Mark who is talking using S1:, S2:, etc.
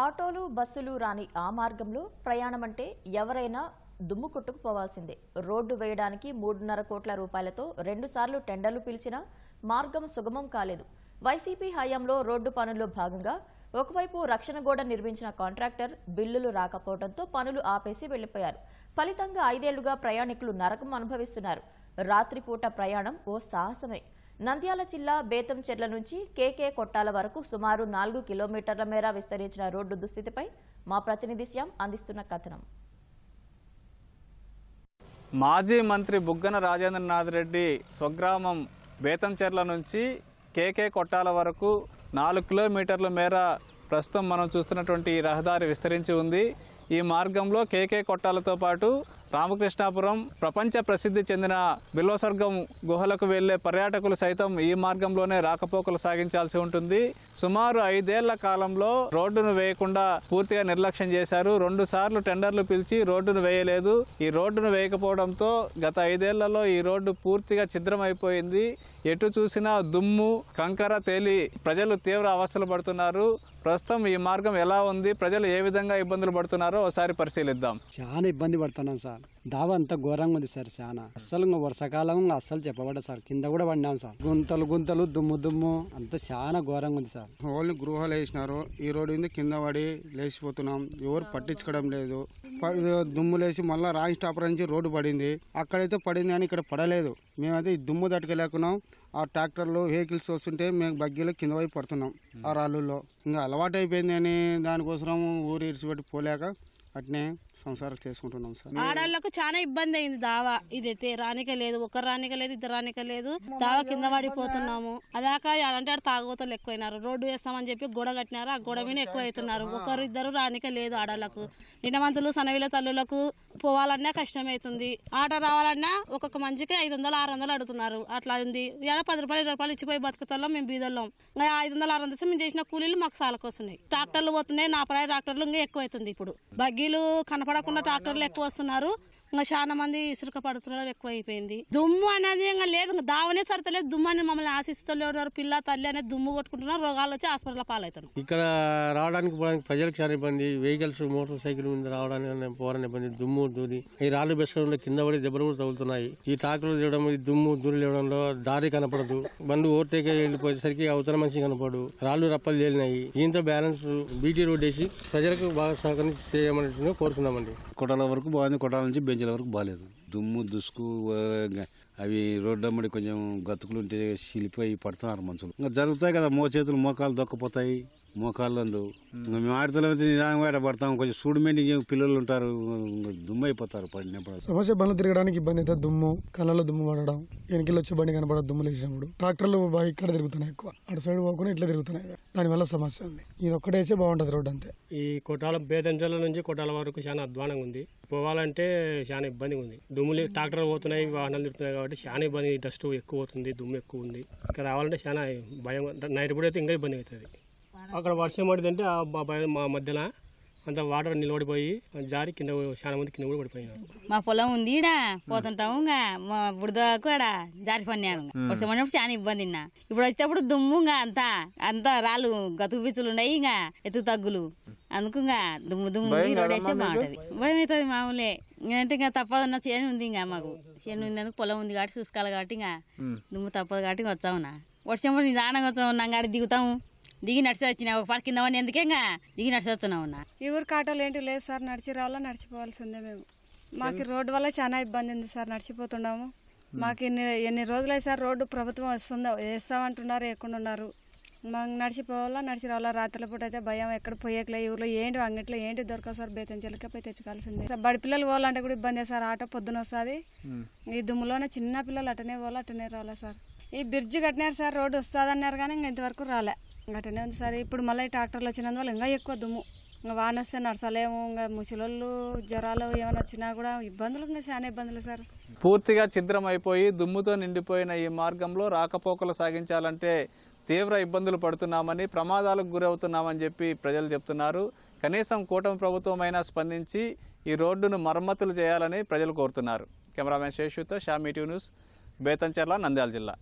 S1: ఆటోలు బస్సులు రాని ఆ మార్గంలో ప్రయాణం అంటే ఎవరైనా దుమ్ము కొట్టుకుపోవాల్సిందే. రోడ్డు వేయడానికి మూడున్నర కోట్ల రూపాయలతో రెండుసార్లు టెండర్లు పిలిచినా మార్గం సుగమం కాలేదు. వైసీపీ హయాంలో రోడ్డు పనుల్లో భాగంగా ఒకవైపు రక్షణ గోడ నిర్మించిన కాంట్రాక్టర్ బిల్లులు రాకపోవడంతో పనులు ఆపేసి వెళ్ళిపోయారు ఫలితంగా ఐదేళ్ళుగా ప్రయాణికులు నరకం అనుభవిస్తున్నారు. రాత్రిపూట ప్రయాణం ఓ సాహసమే. నంద్యాల జిల్లా బేతంచెర్ల నుంచి కేకే కొట్టాల వరకు సుమారు నాలుగు కిలోమీటర్ల మేర విస్తరించిన రోడ్డు దుస్థితిపై మా ప్రతినిధి శ్యాం అందిస్తున్న కథనం.
S2: మాజీ మంత్రి బుగ్గన రాజేంద్రనాథ్ రెడ్డి స్వగ్రామం బేతంచెర్ల నుంచి కేకే కొట్టాల వరకు నాలుగు కిలోమీటర్ల మేర ప్రస్తుతం మనం చూస్తున్నటువంటి ఈ రహదారి విస్తరించి ఉంది. ఈ మార్గంలో కేకే కొట్టాలతో పాటు రామకృష్ణాపురం ప్రపంచ ప్రసిద్ధి చెందిన బిల్వస్వర్గం గుహలకు వెళ్ళే పర్యాటకులు సైతం ఈ మార్గంలోనే రాకపోకలు సాగించాల్సి ఉంటుంది. సుమారు ఐదేళ్ళ కాలంలో రోడ్డును వేయకుండా పూర్తిగా నిర్లక్ష్యం చేశారు. రెండు సార్లు టెండర్లు పిలిచి రోడ్డును వేయలేదు. ఈ రోడ్డును వేయకపోవడంతో గత ఐదేళ్ళలో ఈ రోడ్డు పూర్తిగా ఛిద్రమైపోయింది. ఎటు చూసినా దుమ్ము కంకర తేలి ప్రజలు తీవ్ర అవస్థలు పడుతున్నారు. ప్రస్తుతం ఈ మార్గం ఎలా ఉంది? ప్రజలు ఏ విధంగా ఇబ్బందులు పడుతున్నారో ఒకసారి పరిశీలిద్దాం.
S3: చాలా ఇబ్బంది పడుతున్నాం సార్. దావా అంతా ఘోరంగా ఉంది సార్ చాలా. అస్సలు ఇంకా వర్షాకాలం అస్సలు చెప్పబడ్డ సార్. కింద కూడా పడినాం సార్. గుంతలు గుంతలు దుమ్ము దుమ్ము. అంతా చాలా ఘోరంగా ఉంది సార్.
S4: ఓన్లీ గృహాలు వేసినారు. ఈ రోడ్డు ఉంది కింద పడి లేచిపోతున్నాం. ఎవరు పట్టించుకోవడం లేదు. దుమ్ము లేసి మళ్ళీ రాయి స్టాపర్ నుంచి రోడ్డు పడింది. అక్కడైతే పడింది కానీ ఇక్కడ పడలేదు. మేమైతే ఈ దుమ్ము తట్టుకోలేకున్నాం ఆ ట్రాక్టర్లు వెహికల్స్ వస్తుంటే మేము బగ్గీలో కింద వైపు పడుతున్నాం. ఆ రాళ్ళుల్లో. ఇంకా అలవాటు అయిపోయింది అని దానికోసం ఊరు ఇడిచిపెట్టి పోలేక అట్నే సంసారం చేసుకుంటున్నాం సార్.
S5: ఆడవాళ్ళకు చాలా ఇబ్బంది అయింది దావా. ఇదైతే రానిక లేదు ఒక రానిక లేదు ఇద్దరు రానిక లేదు. దావా కింద పడిపోతున్నాము అదాక అంటే తాగుబోతలు ఎక్కువైనారు. రోడ్డు వేస్తామని చెప్పి గోడ కట్టినారు. ఆ గోడ మీద ఎక్కువ అవుతున్నారు. ఒకరు ఇద్దరు రానిక లేదు ఆడాళ్ళకు. నిన్న మంచులు సనవిల తల్లులకు పోవాలన్నా కష్టమవుతుంది ఆట రావాలన్నా ఒక్కొక్క మంచికి ఐదు వందలు ఆరు వందలు అడుగుతున్నారు. అట్లా ఉంది. ఏడ పది రూపాయలు ఇరవై రూపాయలు ఇచ్చిపోయి బతుకుతాం మేము బీదోళ్ళం. ఐదు వందలు ఆరు వందలు మేము చేసిన కూలీలు మాకు సాలకొస్తున్నాయి. ట్రాక్టర్లు పోతున్నాయి నా ప్రాయ ట్రాక్టర్లు ఇంకా ఎక్కువ అవుతుంది ఇప్పుడు. బగ్గీలు కనపడకుండా ట్రాక్టర్లు ఎక్కువ వస్తున్నారు. ఇంకా చాలా మంది ఇసుక పడుతున్నారు ఎక్కువ అయిపోయింది దుమ్ము అనేది ఇంకా లేదు ఇంకా దావనే సరితలేదు. దుమ్ము అని మమ్మల్ని ఆశిస్తున్నారు పిల్ల తల్లి అనేది దుమ్ము కొట్టుకుంటున్నారు. రోగాలు వచ్చి హాస్పిటల్ పాలవుతున్నాం
S6: ఇక్కడ రావడానికి పోవడానికి ప్రజలకు చాలా ఇబ్బంది. వెహికల్స్ మోటార్ సైకిల్ మీద రావడానికి పోవడానికి ఇబ్బంది. దుమ్ము దూరి ఈ రాళ్ళు బెసకంలో కింద పడి దెబ్బలు కూడా తగులుతున్నాయి. ఈ ట్రాక్టర్లు తీయడం ఈ దుమ్ము దూరి లేవడంలో దారి కనపడదు. బండి ఓవర్టేక్ వెళ్ళిపోయేసరికి అవతల మనిషి కనపడు రాళ్ళు రప్పలు తేలినాయి. దీంతో బ్యాలెన్స్ బీటీ రోడ్ వేసి ప్రజలకు బాగా సహకరించి చేయమని కోరుతున్నామండి.
S7: కొట్టాల వరకు బాగుంది కొట్టాల నుంచి బెంచ్ల వరకు బాగాలేదు దుమ్ము దుసుకు అవి రోడ్డు అమ్మడి కొంచెం గతుకులు ఉంటే చిలిపోయి పడుతున్నారు మనుషులు. ఇంకా జరుగుతాయి కదా మో చేతులు మోకాలు దొక్కపోతాయి. మోకాళ్ళు అందు ఇంకా మేము ఆడతలో నిదానంగా ఆడ పడతాం కొంచెం సూడిమెంటి పిల్లలు ఉంటారు దుమ్ము అయిపోతారు పడినప్పుడు
S8: సమస్య బండ్లు తిరగడానికి ఇబ్బంది అయితే దుమ్ము కళ్ళలో దుమ్ము పడడం వెనకలు వచ్చే బండి కనపడదు దుమ్ము లేచినప్పుడు ట్రాక్టర్లు బాగా ఇక్కడ తిరుగుతున్నాయి ఎక్కువ. అటు సైడ్ పోకుండా ఇట్లా తిరుగుతున్నాయి. దానివల్ల సమస్య ఉంది. ఇది ఒక్కటేసే బాగుంటది రోడ్ అంతే.
S9: ఈ కొట్టాల బేదంచెల నుంచి కొట్టాల వరకు చాలా అధ్వానంగా ఉంది. పోవాలంటే చాలా ఇబ్బందిగా ఉంది. దుమ్ములు ట్రాక్టర్ పోతున్నాయి వాహనాలు తిరుగుతున్నాయి కాబట్టి చాలా ఇబ్బంది. డస్ట్ ఎక్కువ అవుతుంది దుమ్ము ఎక్కువ ఉంది. ఇక్కడ రావాలంటే చాలా భయం. నైట్ పూట అయితే ఇంకా ఇబ్బంది అవుతుంది. అక్కడ వర్షం పడిందంటే మా మధ్యలో అంత వాటర్ నిలబడిపోయి జారి కింద చాలా మంది కింద కూడా పడిపోయినారు.
S10: మా పొలం ఉంది ఈడ. పోతుంటాము ఇంకా. మా బుడదకు ఆడ జారి పడినాను వర్షం పడినప్పుడు చాలా ఇబ్బంది ఇప్పుడు వచ్చేటప్పుడు దుమ్ము ఇంకా అంతా అంతా రాళ్ళు గతుకు పిచ్చులు ఉన్నాయి ఇంకా ఎత్తు తగ్గులు. అందుకు ఇంకా దుమ్ము దుమ్ము రోడ్ వేస్తే బాగుంటది. భయం అవుతుంది మామూలే. అంటే ఇంకా తప్పదన్న చేను ఉంది ఇంకా మాకు. చేను ఉంది అందుకు పొలం ఉంది కాబట్టి చూసుకోవాలి కాబట్టి ఇంకా. దుమ్ము తప్పదు కాబట్టి ఇంకా వచ్చామున్నా వర్షం పడి నిదానంగా వచ్చాము కాడ దిగుతాము. దిగి నడిచి వచ్చినా ఒక పడ కింద పడి ఎందుకే ఇంకా దిగి నడిచి అన్నా.
S11: ఈ ఊరు కాటోలు ఏంటి లేదు సార్ నడిచి రావాలా నడిచిపోవాల్సిందే మేము. మాకు రోడ్డు వల్ల చాలా ఇబ్బంది ఉంది సార్ నడిచిపోతున్నాము. మాకు ఎన్ని ఎన్ని రోజులు సార్ రోడ్డు ప్రభుత్వం వస్తుందో వేస్తామంటున్నారు ఎక్కడ ఉన్నారు మాకు నడిచిపోవాలా నడిచి రావాలా రాత్రుల పూట అయితే భయం ఎక్కడ పోయేకలే ఈ ఊర్లో ఏంటి అంగట్లో ఏంటి దొరకదు సార్ బేతంచెలకే పోయి తెచ్చుకోవాల్సిందే. సార్ బడి పిల్లలు పోవాలంటే కూడా ఇబ్బంది సార్ ఆటో పొద్దున వస్తుంది. ఈ దుమ్ములోనే చిన్న పిల్లలు అటనే పోవాలి అటనే రావాలా సార్. ఈ బ్రిడ్జ్ కట్టినారు సార్ రోడ్డు వస్తుందన్నారు కానీ ఇంకా ఇంతవరకు రాలే. అటనే ఉంది సార్. ఇప్పుడు మళ్ళీ ట్రాక్టర్లు వచ్చినందువల్ల ఇంకా ఎక్కువ దుమ్ము. ఇంకా వాన వస్తే నడచలేము ఇంకా ముసలోళ్ళు జ్వరాలు ఏమైనా వచ్చినా కూడా ఇబ్బందులు ఇంకా చాలా ఇబ్బందులు సార్.
S2: పూర్తిగా ఛిద్రమైపోయి దుమ్ముతో నిండిపోయిన ఈ మార్గంలో రాకపోకలు సాగించాలంటే తీవ్ర ఇబ్బందులు పడుతున్నామని ప్రమాదాలకు గురవుతున్నామని చెప్పి ప్రజలు చెప్తున్నారు. కనీసం కూటమి ప్రభుత్వమైనా స్పందించి ఈ రోడ్డును మరమ్మతులు చేయాలని ప్రజలు కోరుతున్నారు. కెమెరామెన్ శేషుతో షామీ న్యూస్ బేతంచెర్ల నంద్యాల జిల్లా.